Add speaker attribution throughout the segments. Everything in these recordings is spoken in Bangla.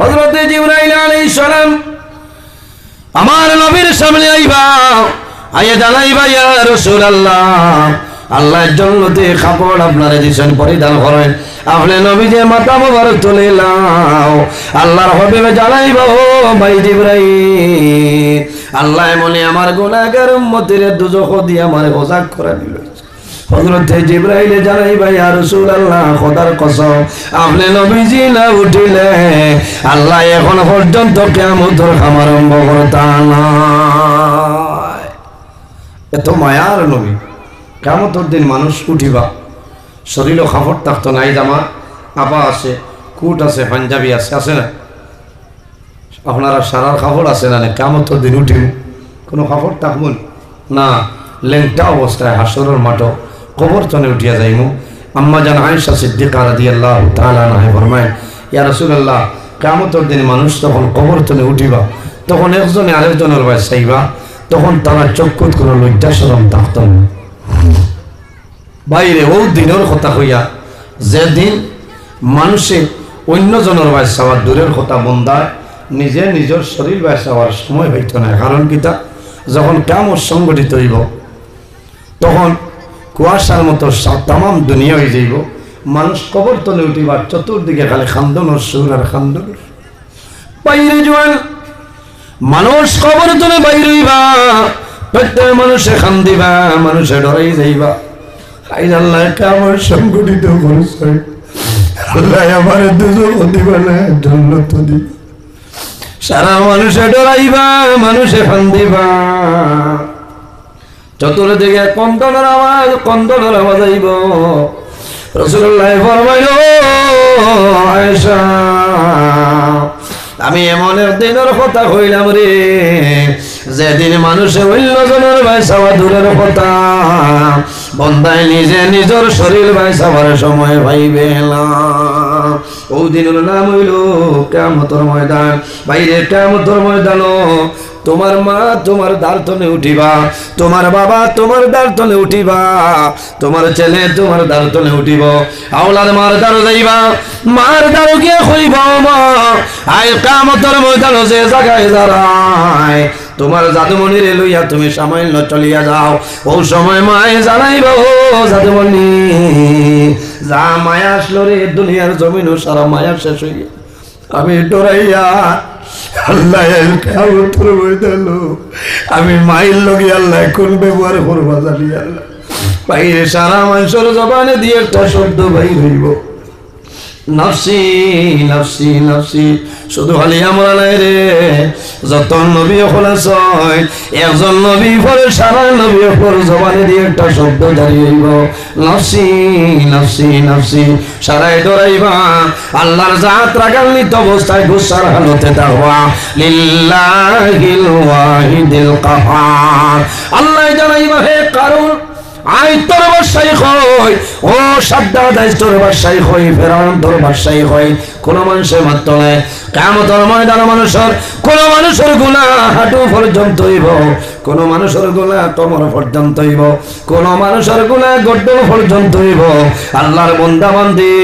Speaker 1: হযরত জিবরাইল আলাইহিস সালাম আমার নবীর সামনে আইবা, আইয়া জানাইবা, ইয়া রাসূলুল্লাহ, আল্লাহর জন্য তে কাপড় আপনারে দিছেন পরিধান করেন, আপনি নবী যে মাথা মোবারক তুলে লাও আল্লাহর হবিবে জানাইবা, ও ভাই জিবরাইল, আল্লাহ মনে আমার গুনাহগার উম্মতের দুজখ দিয়ে আমার গোজাক করে দিল। হযরতে জিবরাইলে রাসূলুল্লাহ, খোদার কসম, আপনি নবীজি না উঠিলে আল্লাহ এখন পর্যন্ত কিয়ামতের সমারম্ভ করতা নাই এত মায়ার নবী, কিয়ামতের দিন মানুষ উঠিবা শরীরও খাফর থাকতো নাই জামা, আপা আছে, কুট আছে, পাঞ্জাবি আছে আছে না? আপনারা সারার খাফর আছে না কেমন দিন উঠিব, কোনো খাফর থাকব না, লেংটা অবস্থায় হাসরের মাঠো কবর তনে উঠিয়া যাইমু। আম্মা জান আয়েশা সিদ্দিকা রাদিয়াল্লাহু তাআলা নাহে ফরমায়, ইয়া রাসূলুল্লাহ, কিয়ামতের দিন মানুষ তখন কবর তনে উঠিবা, তখন একজনে আরেকজনের ভাই চাইবা, তখন তারা চক্ষুত কোনো লজ্জা শরম থাকত না। বাইরে ও দিনের কথা হইয়া যেদিন মানুষে অন্যজনের বাই চাওয়ার দূরের কথা বন্ধায়, নিজে নিজের শরীর বাই চাওয়ার সময় হইত না। কারণ কিতা যখন কামর সংগঠিত হইব, তখন কুয়াশার মতো তাম দুনিয়া হয়ে যাইব। মানুষ কবর তলে উঠিবার চতুর্দিকে খালি খান্দনের সুর আর খান্দনের। বাইরে জোয়ান, মানুষ কবর তলে বাইরে প্রত্যেক মানুষে খান্দিবা, মানুষে ডরাই যাইবা। সংগঠিত সারা মানুষে ডরাইবা, মানুষে খান্দিবা। চতুর্দিকে কন্দনের আওয়াজ কন্দনের আওয়াজ আইব। রসুল্লাহ ফরমাইল আমি এমন দিনের কথা কইলাম রে। যেদিন মানুষে অন্যজনের বাইসাওয়া দূরের কথা বন্দায় নিজে নিজের শরীর বাইসাবার সময় ভাইবে ও দিনের নাম হইল কেমতর ময়দান। বাইরে কেমতর ময়দান তোমার মা তোমার দার্থনে উঠিবা, তোমার বাবা তোমার দার্থনে উঠিবা, তোমার ছেলে তোমার দার্থনে উঠিব, আওলাদ মার দারো যাইবা, মার দারো গিয়ে হইব মা। আয় কামতর ময়দান যে জায়গায় দাঁড়ায়, তোমার জাদুমণিরে লইয়া তুমি সামান্য চলিয়া যাও। ও সময় মায়ে জানাইব জাদুমণি, যা মায়া আসলো রে, দুনিয়ার জমিন সারা মায়া শেষ হইয়া, আমি ডরাইয়া আমি মাইল লোক আল্লাহ কোন ব্যবহার করবা জানি আল্লাহ। ভাই সারা মানুষের জবানে দিয়ে একটা শব্দ ভাই হইব। নফসি নফসি নফসি। শুধু খালি আমরা নাই রে যত নবী হলে ছয়, একজন নবী পরে সারা নবী পর জবানে দিয়ে একটা শব্দ দাঁড়িয়ে হইব। নফসি নফসি নফসি সারাই ডরাইবা আল্লাহর জাত রাগান্বিত অবস্থায় গুসার হালতে থাকবা লিল্লাহিল ওয়াহিদিল কাহার। আল্লাহ জানাইবা, হে কারণ আল্লাহর বন্দা বান্দি,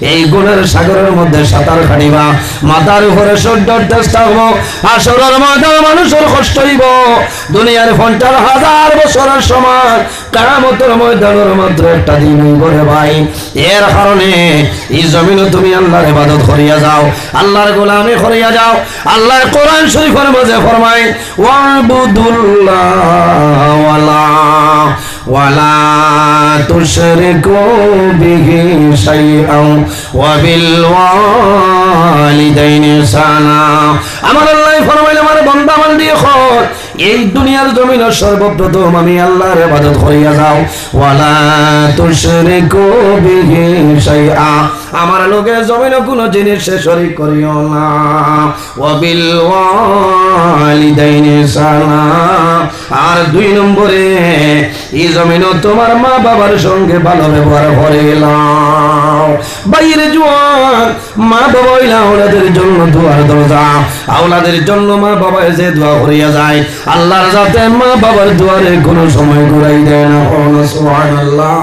Speaker 1: এই গুণের সাগরের মধ্যে সাঁতার কাটিবা। মাথার উপরে সূর্যর দেশ থাকব। আসরের ময়দান মানুষের কষ্ট হইব। দুনিয়ার ফন্টার হাজার বছরের সমান কারামতের ময়দানের মাত্র একটা দিন হইব রে ভাই। এর কারণে এই জমিনে তুমি আল্লাহর ইবাদত করিয়া যাও, আল্লাহর গোলামি করিয়া যাও আল্লাহ কোরআন শরীফের মাঝে ফরমায়, ওয়াবুদুল্লাহ ওয়ালা ওয়ালা তুশরিকু বিহি ইহসানা। আমার আল্লাহ ফরমাইলে, আমার বান্দা বান্দি হর এই দুনিয়ার জমিনের সর্বপ্রথম আমি আল্লাহর ইবাদত করিয়া যাও। ওয়ালা তুশরিকু বিহি শাইআ। আমার লোকে জমিনে কোনো জিনিসে শরীক করিও না। ওয়াবিল ওয়ালিদাইনি সালা আর দুই নম্বরে, এই জমিনে তোমার মা বাবার সঙ্গে ভালো ব্যবহার করে বাইরে জোয়ান মা বাবা হইলা জন্য দুয়ার দরজা। আওলাদের জন্য মা বাবা যে দোয়া করিয়া যায়। আল্লাহর যাতে মা বাবার দুয়ারে কোনো সময় ঘুরাই দেয় না, সুবহানাল্লাহ।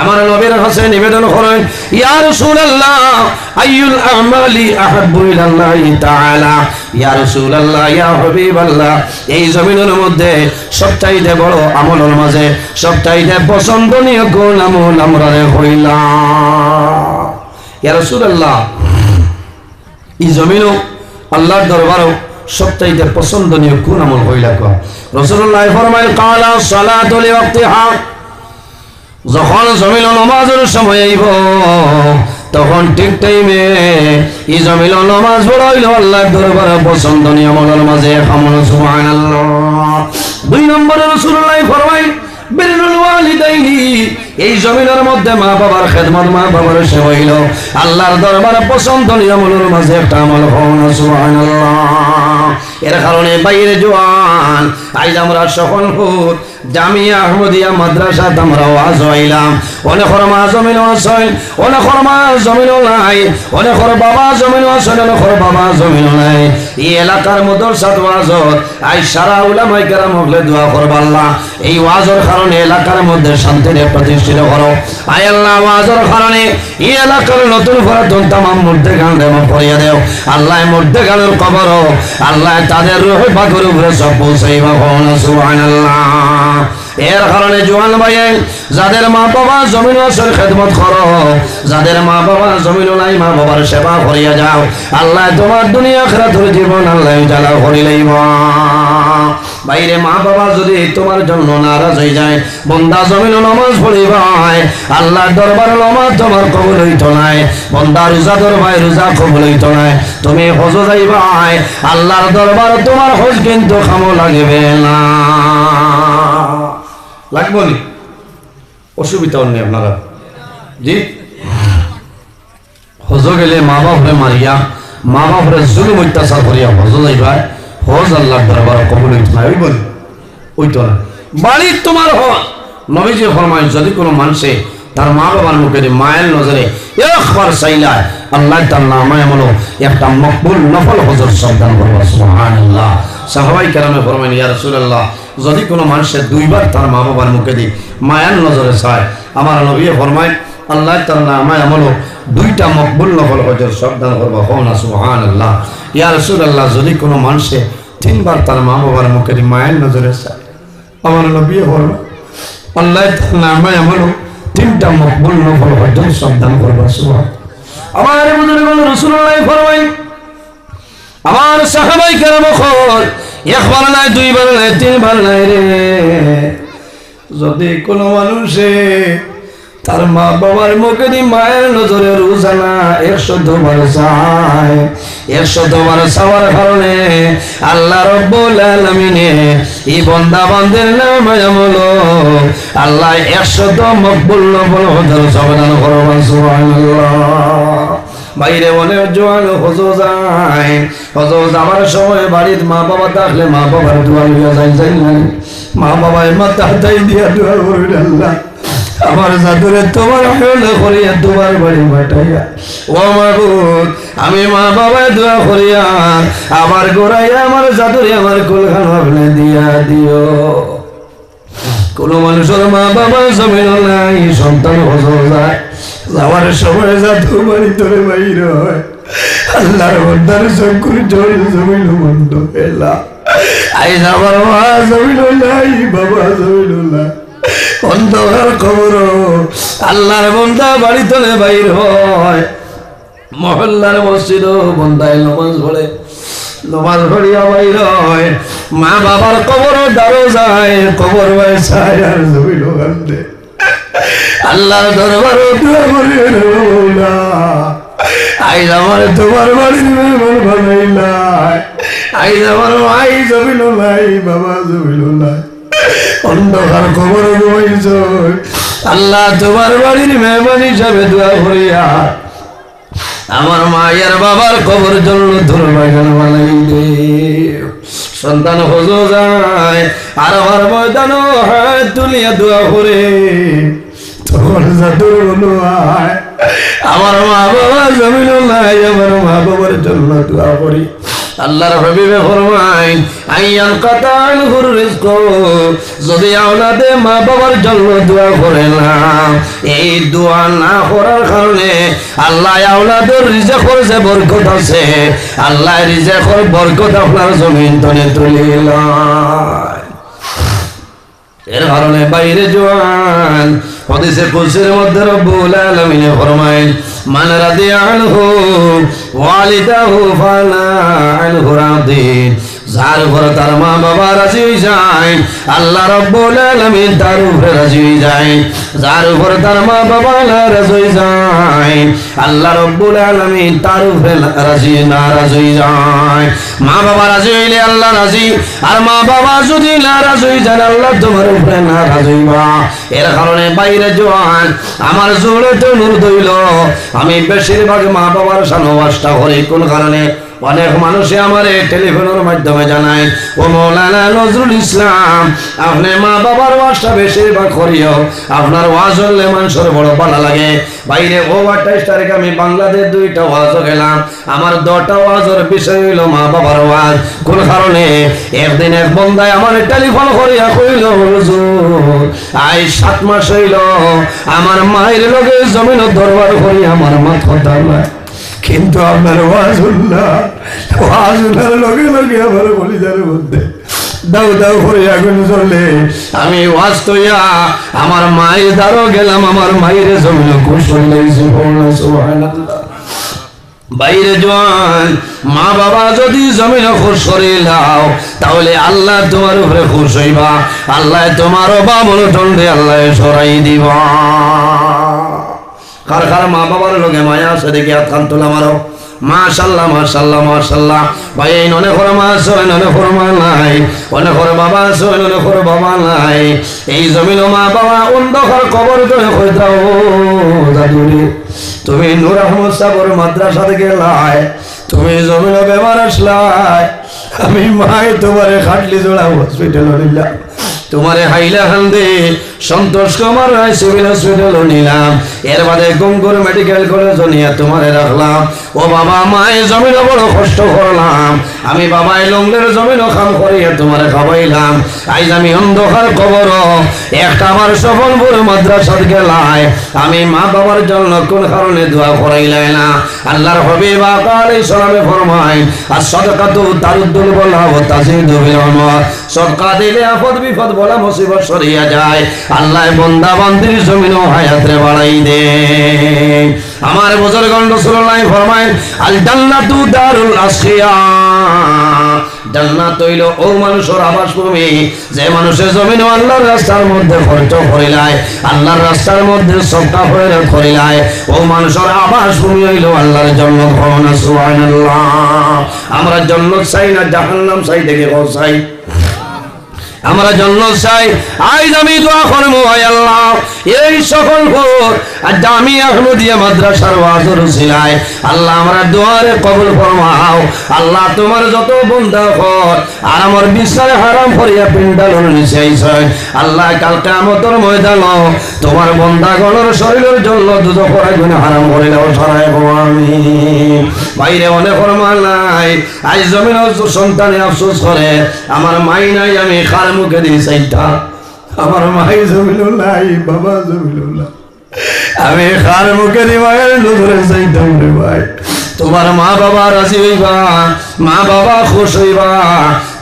Speaker 1: আমার নবীর কাছে নিবেদন করেন, ইয়া রাসূলুল্লাহ, আইয়ুল আমালি আহাব্বু ইলাল্লাহি তাআলা। ইয়া রাসূলুল্লাহ, ইয়া হাবিবাল্লাহ, এই জমিনের মধ্যে সবচাইতে বড় আমলের মাঝে সবচাইতে পছন্দনীয় কোন আমল আমরা হইলাম। ইয়া রাসূলুল্লাহ, এই জমিনও আল্লাহর দরবারও হইলা যখন জমিল নমাজের সময় আইব তখন ঠিক টাইমে ই নমাজ পড়াইল আল্লাহ দরবার পছন্দনীয় আমলের মাঝে আমল সুবহানাল্লাহ। দুই নম্বরে রাসূলুল্লাহ ফরমাই বিরুল ওয়ালিদাইনি এই জমিনের মধ্যে মা বাবার খেদমত মা বাবার সেবা হইল। আল্লাহর দরবারে পছন্দনীয় আমলের মাঝে একটা আমল হন সুবহানাল্লাহ। এর কারণে বাইরে জোয়ান, আজ আমরা সকল ফুট জামিয়া আহমদিয়া মাদ্রাসা আমরা ওয়াজ হইলাম অনেকর মা জমিন আছে অনেকর মা জমিন নাই অনেকর বাবা জমিন আছে অনেকর বাবা জমিন নাই। এই এলাকার মধ্যে সাত ওয়াজত আই সারা উলামাই কেরাম হলে দোয়া করবাল্লাহ এই ওয়াজের কারণে এলাকার মধ্যে শান্তিরে প্রতিষ্ঠিত করো। আই আল্লাহ, ওয়াজের কারণে এই এলাকার নতুন পুরাতন তামাম মধ্যে গান দেব করিয়া দেও। আল্লাহ মধ্যে গানের কবর আল্লাহ তাদের রুহে পাখের উপরে সব পৌঁছাইবা হন সুবহানাল্লাহ। এর কারণে জোয়ান ভাই যাদের মা বাবা জমিন আসর খেদমত করো, যাদের মা বাবা জমিন নাই, মা বাবার সেবা করিয়া যাও। আল্লাহ তোমার দুনিয়া খেরাতুর জীবন আল্লাহ জ্বালা করি লইব বাইরে মা বাবা যদি তোমার জন্য নারাজ হয়ে যায়, বন্দা জমিন নমাজ পড়িবাই আল্লাহ দরবার নমাজ তোমার কবল হইত নাই, বন্দা রোজা দরবাই রোজা কবল হইত নাই, তুমি হজ যাইবাই আল্লাহর দরবার তোমার হজ কিন্তু খামো লাগবে না। লাগবো নি? অসুবিধা নেই আপনারা। জি? হজ গেলে মা বাপরে মারিয়া মা বাপরে জুলুম অত্যাচার করিয়া হজ যাইবাই হজ আল্লাহ দরবার কবুল বলি ওইতো না? বাড়ি তোমার হজ। নবীজি ফরমায় যদি কোনো মানুষে তার মা বাবার মুখে মায়ের নজরে একবার চাইলায় আল্লাহ তার নামে এমন একটা মকবুল নফল হজর সন্তান করব সুবহানাল্লাহ। সাহাবাই কেরামে ফরমাইন ইয়া রাসূলুল্লাহ যদি কোনো মানুষের দুইবার তার মা বাবার মুখে দিয়ে মায়ের নজরে চায়, আমার নবী ফরমায়, আল্লাহ তার নামে এমন দুইটা মকবুল নফল হজর সন্তান করব হন সুবহানাল্লাহ। ইয়া রাসূলুল্লাহ, যদি কোনো মানুষে তিনবার তার মা বাবার মুখে দিয়ে মায়ের নজরে চায়, আমার নবী ফরমায়, আল্লাহ তার নামে এমন তিনটা মকবুল নফল হজর সন্তান করব সুবহান আমার বুজুর্গ রাসূলুল্লাহ ফরমায়, আমার সাহাবাই কেরাম একবার নাই, দুইবার নাই, তিনবার নাই রে। যদি কোনো মানুষে তার মা বাবার মুখে মায়ের নজরে রোজানা একশো দুবার চায়। একশো দুবার চাওয়ার কারণে আল্লাহ আলামিনে এই বন্দা বান্দের নাম আল্লাহ একশো তো মকবুল নবল হদার সমাধান করবেন সুবহানাল্লাহ। বাইরে মনে জোয়ান হজ যায়। হজ যাবার সময় বাড়ির মা বাবা থাকলে মা বাবার দোয়া লইয়া যাই যাই নাই মা বাবায় মাথা হাতাই দিয়া দোয়া করবেন আল্লাহ আমার জাদুরে তোমার হলে করিয়া তোমার বাড়ি মাটাইয়া। ও মাবুদ আমি মা বাবায় দোয়া করিয়া, আমার গোড়াইয়া আমার জাদুরে আমার কোলখান ভাবলে দিয়া দিও। কোনো মানুষের মা বাবা জমিন নাই, সন্তান হজ যায়। যাওয়ার সময় জাদু বাড়ি তোরে বাইর হয়। আল্লাহর বন্ধার শঙ্কুর জল জমিন বন্ধ পেলা আই আমার মা জমিন নাই বাবা জমিন নাই অন্ধকার খবর, আল্লাহর বন্ধা বাড়ি তোলে বাইর হয়। মহল্লার মসজিদ, বন্ধায় নমাজ পড়ে। নমাজ পড়িয়া বাইর হয়। মা বাবার কবর দাঁড়ো যায় কবর চায় আর জমিল কান্দে আল্লাহর দরবার আইজ আমার তোমার বাড়ির মেহমান বানাইলাই। আইজ আমার মাই জমিল নাই, বাবা জমিল নাই। অন্ধকার খবর ঘুমাইছ। আল্লাহ তোমার বাড়ির মেহমান হিসাবে দোয়া করিয়া আমার মায়ের বাবার খবর জন্য ধর্মাগান বানাই দে। সন্তান হজ যায়, আর আমার ময়দান হাত তুলিয়া দোয়া করে। মা জমিন মা যদি আওলাদে মা বাবার জন্য দোয়া করে না, এই দোয়া না করার কারণে আল্লাহ আওলাদের রিজেকর যে বরকত আছে, আল্লাহ রিজেকর বরকত আপনার জমিন তনে তুলিল এর কারণে বাইরে জোয়ান হদিসে কুলসির মধ্যে রব্বুল আলামিন ফরমায় মান রাদিয়া আনহু ওয়ালিদাহু ফালা আনহু রাদিন। যার উপর তার মা বাবা রাজি যায়, আল্লাহ রব্বুল আলামিন তার উপরে রাজি যায়। যার উপর তার মা বাবা রাজি যায়, আল্লাহ রব্বুল আলামিন তার উপরে রাজি, না রাজি যায়। মা বাবা রাজি হইলে আল্লাহ রাজি, আর মা বাবা যদি না রাজি যায়, আল্লাহ তোমার উপরে না রাজি হইবা। এর কারণে বাইরে জোয়ান, আমার জোরে তো নূর দইল আমি বেশিরভাগ মা বাবার সানবাসটা করি কোন কারণে? অনেক মানুষে আমার টেলিফোনের মাধ্যমে জানায় ও মৌলানা নজরুল ইসলাম, আপনি মা বাবার ওয়াজটা বেশিরভাগ করিও। আপনার ওয়াজ হলে মানুষের বড় ভালো লাগে। বাইরে ও আঠাইশ তারিখে আমি বাংলাদেশ দুইটা ওয়াজও গেলাম। আমার দটা ওয়াজের বিষয় হইল মা বাবার ওয়াজ। কোন কারণে? একদিন এক বন্ধায় আমার টেলিফোন করিয়া কইল আই সাত মাস হইল। আমার মায়ের লগে জমিন দরবার করি, আমার মাথা দাঁড়ায় কিন্তু আপনার ওয়াজ উল্লাহ ওয়াজ উল্লার লগে লগে আমার বলিদার মধ্যে দাও দাও করে আগুন চলে আমি ওয়াজ তৈয়া আমার মায়ের দ্বারও গেলাম, আমার মায়ের জমিন কুশল বাইরে জোয়ান, মা বাবা যদি জমিন খুশ করে লাও, তাহলে আল্লাহ তোমার উপরে খুশ হইবা, আল্লাহ তোমার বামন টন্ডে আল্লাহ সরাই দিবা। কার কার মা বাবার লোকে মায়া আছে দেখি হাত খান তোলা মারো। মাশাল্লাহ মাশাল্লাহ মাশাল্লাহ। ভাই, এই ননে করে মা আছে, ওই ননে করে মা নাই। অনেক করে বাবা আছে, ওই ননে করে বাবা নাই। এই জমিন মা বাবা অন্ধকার কবর করে কই দাও দাদুরি তুমি নূর আহমদ সাগর মাদ্রাসা থেকে লাই, তুমি জমিন বেমার আসলাই। আমি মাই তোমারে খাটলি জোড়া হসপিটাল নিলাম। তোমারে হাইলা হান্দে, সন্তোষ কুমার রায় সিভিল হসপিটাল নিলাম। এর বাদে গঙ্গুর মেডিকেল কলেজ নিয়ে তোমারে রাখলাম। ও বাবা, মায়ের জমিন বড় কষ্ট করলাম। আমি বাবাই লঙ্গের জমিন খাম করিয়া তোমারে খাবাইলাম আইজ আমি অন্ধকার কবর, একটা আমার সফলপুর মাদ্রাসার গেলায়। আমি মা বাবার জন্য কোন কারণে দোয়া করাইলাই না। আল্লাহর হবে বা কালে সলামে ফরমাই আর সদকাতু তারুদ্দুল ও তাজিদু বিল আমর সদকা দিলে আপদ বিপদ বলা মুসিবত সরিয়া যায়। আল্লাহ বন্দা বান্দির জমিন হায়াতরে বাড়াই দে। আমার বুজুর্গণ রাসূলুল্লাহ ফরমায় আল জান্নাতু দারুল আসিয়া। জান্নাত হইল ও মানুষের আবাস যে মানুষের জমিন আল্লাহর রাস্তার মধ্যে খরচ করিলায় আল্লাহর রাস্তার মধ্যে সবটা হয়ে করিলায় ও মানুষের আবাস হইল আল্লাহর জন্য ভবনা সুবহানাল্লাহ। আমরা জন্য চাই না, জাহান্নাম চাই দেখে চাই। আমরা জন্য চাই। আজ আমি দোয়া করব আল্লাহ। এই সকল ভোর আর আমি এখনও দিয়ে মাদ্রাসার ওয়াজর ছিলাই আল্লাহ আমরা দোয়ারে কবুল ফরমাও। আল্লাহ তোমার যত বন্ধা কর আর আমার বিশ্বাস হারাম করিয়া পিন্ডাল আল্লাহ কালকে আমতর ময়দান তোমার বন্ধাগণের শরীরের জন্য দুধ করাই গুণে হারাম করে দাও সরাই আমি। বাইরে অনেক নাই। আজ জমিন সন্তানে আফসোস করে, আমার মাই নাই, আমি খার মুখে দিই সাইটা আমার মাই জমিল নাই বাবা জমিল নাই আমি খার মুখে মায়ের নজরে চাইতাম রে ভাই। তোমার মা বাবা রাজি হইবা। মা বাবা খুশ হইবা।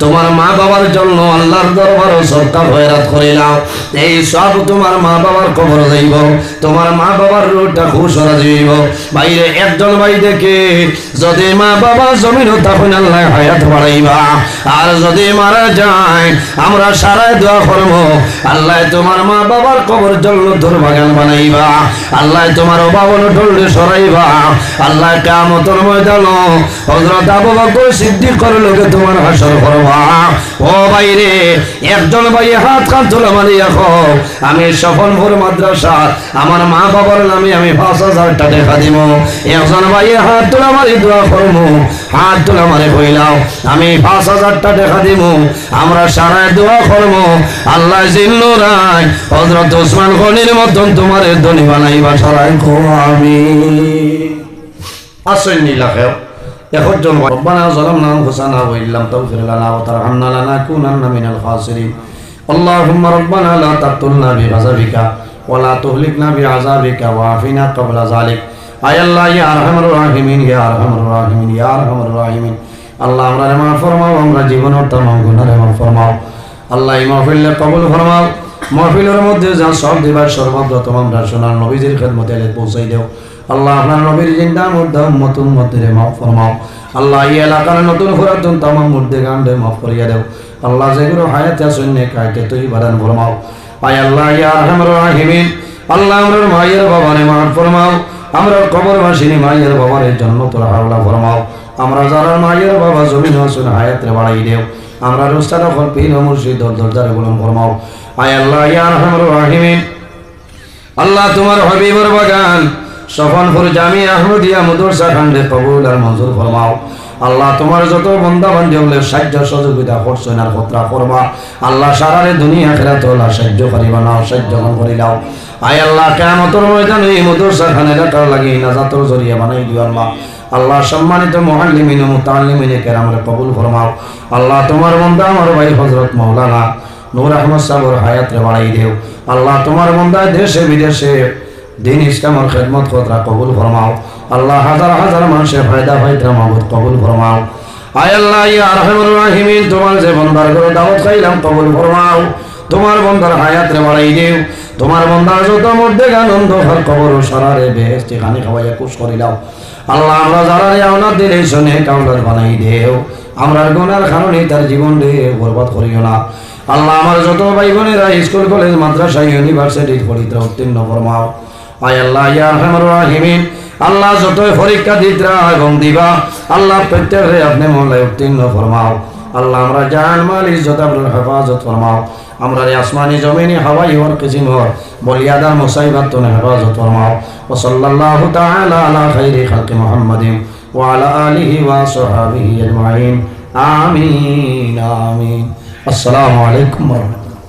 Speaker 1: তোমার মা বাবার জন্য আল্লাহর দরবার সরকার হয়রাত করিলাম। এই সব তোমার মা বাবার কবর যাইব তোমার মা বাবার রোডটা খুশ রাজি হইব বাইরে একজন ভাই দেখে, যদি মা বাবা জমিন তখন আল্লাহ হায়াত বাড়াইবা, আর যদি মারা যায়, আমরা সারাই দোয়া করব। আল্লাহ তোমার মা বাবার কবর জন্য তোর বাগান বানাইবা। আল্লাহ তোমার অভাবন টললে সরাইবা। আল্লাহ কামতর ময়দান হজরত আবু বকর বাইরে একজন হাত রাখো আমি মাদ্রাসা, আমার মা বাবার নামে আমি পাঁচ হাজার টাকা দেখা দিব। একজন ভাই হাত তোলা মারি দোয়া করব হাত তোলা মারি কইলাও, আমি পাঁচ হাজার টাকা দেখা দিব, আমরা সারায় দোয়া করব আল্লাহ মতন তোমার ধনী বানাইবা সারায় আমি আসেন নীলাখেও এখন ربنا ظلمنا انفسنا وان لم تغفر لنا وترحمنا لنكونن من الخاسرين اللهم ربنا لا تقتلنا بغضبك ولا تهلكنا بعذابك وعافنا قبل ذلك আয় আল্লাহ ইয়া আরহামুর রাহিমিন ইয়া আরহামুর রাহিমিন ইয়া আরহামুর রাহিমিন আল্লাহ আমরা রে মাফ ফরমাও আমরা জীবনের তমাম গুনাহে মাফ ফরমাও আল্লাহ এই মাহফিলে কবুল ফরমাও মাহফিলের মধ্যে যা সব দিবার সর্বপ্রথম আমরা সোনার নবীজির খেদমতে এলে পৌঁছাই দেও আল্লাহ আপনার নবীর জিন্দা মধ্যে মতুন মধ্যে মাফ ফরমাও। আল্লাহ এই এলাকার নতুন পুরাতন তামাম মধ্যে গান্ডে মাফ করিয়া দেও। আল্লাহ যেগুলো হায়াতে আসেন কাইতে তুই বাদান ফরমাও। আয় আল্লাহ ইয়া আরহামুর রাহিমিন, আল্লাহ আমরার মায়ের বাবারে মাফ ফরমাও। আমরা কবর বাসিনী মায়ের বাবার জন্য তোরা হাওলা ফরমাও। আমরা যারা মায়ের বাবা জমিন হসুন হায়াতে বাড়াই দেও। আমরা রুস্তারা ফল পীর মুর্শিদ দরজারে বলুন ফরমাও। আয় আল্লাহ ইয়া আরহামুর রাহিমিন, আল্লাহ তোমার হবিবর বাগান সফনপুর জামি আহমদিয়া মদরসা খান্ডে কবুল আর মঞ্জুর ফরমাও। আল্লাহ তোমার যত বন্ধা বান্ধব হলে সাহায্য সহযোগিতা করছেন আর কতরা করবা আল্লাহ সারারে দুনিয়া খেলা তোলা সাহায্য করিবা নাও, সাহায্য করি দাও আয় আল্লাহ কেমতর ময়দান এই মদরসা খান এলাকার লাগি নাজাতর জরিয়া বানাই দিও আল্লাহ। আল্লাহ সম্মানিত মহাল্লিমিন ও মুতাল্লিমিনে কেরামরে কবুল ফরমাও। আল্লাহ তোমার বন্ধা আমার ভাই হজরত মৌলানা নূর আহমদ সাবর হায়াতরে বাড়াই দেও। আল্লাহ তোমার বন্ধায় দেশে বিদেশে দিন ইসলামের খেদমত কতরা কবুল ফরমাও। আল্লাহ হাজার হাজার মানুষের ফায়দা ফায়দা মাহবুদ কবুল ফরমাও। আয় আল্লাহ, ইয়া রাহিমিন, তোমার যে বন্দার করে দাওয়াত খাইলাম কবুল ফরমাও। তোমার বন্দার হায়াতরে বাড়াই দেও। তোমার বন্দার যত মধ্যে আনন্দ হল কবর সারারে বেহেস্তি খানি খাওয়াইয়া কুশ করিলাও। আল্লাহ, আমরা যারা আওনার দিলে শোনে কাউলার বানাই দেও। আমরার গুনার কারণে তার জীবন রে বরবাদ করিও না। আল্লাহ, আমার যত ভাই বোনেরা স্কুল, কলেজ, মাদ্রাসা, ইউনিভার্সিটি পড়িতে উত্তীর্ণ ফরমাও। আল্লাহ, ইয়া আরহামুর রাহিমিন। আল্লাহ যতই পরীক্ষা দিতরা এবং দিবা, আল্লাহ প্রত্যেকে আপনি মহল্লায় উত্তীর্ণ ফরমাও। আল্লাহ আমরা জান মাল ইজ্জত আপনার হেফাজত ফরমাও। আমরা আসমানি জমিনি হাওয়াই ওর কিসিম হর বলিয়াদা মুসাইবাত তো হেফাজত ফরমাও। ও সাল্লাল্লাহু তাআলা আলা খাইরি খালকি মুহাম্মাদিন, ওয়া আলা আলিহি ওয়া সাহবিহি আজমাইন। আমিন আমিন। আসসালামু আলাইকুম ওয়া রাহমাতুল্লাহ।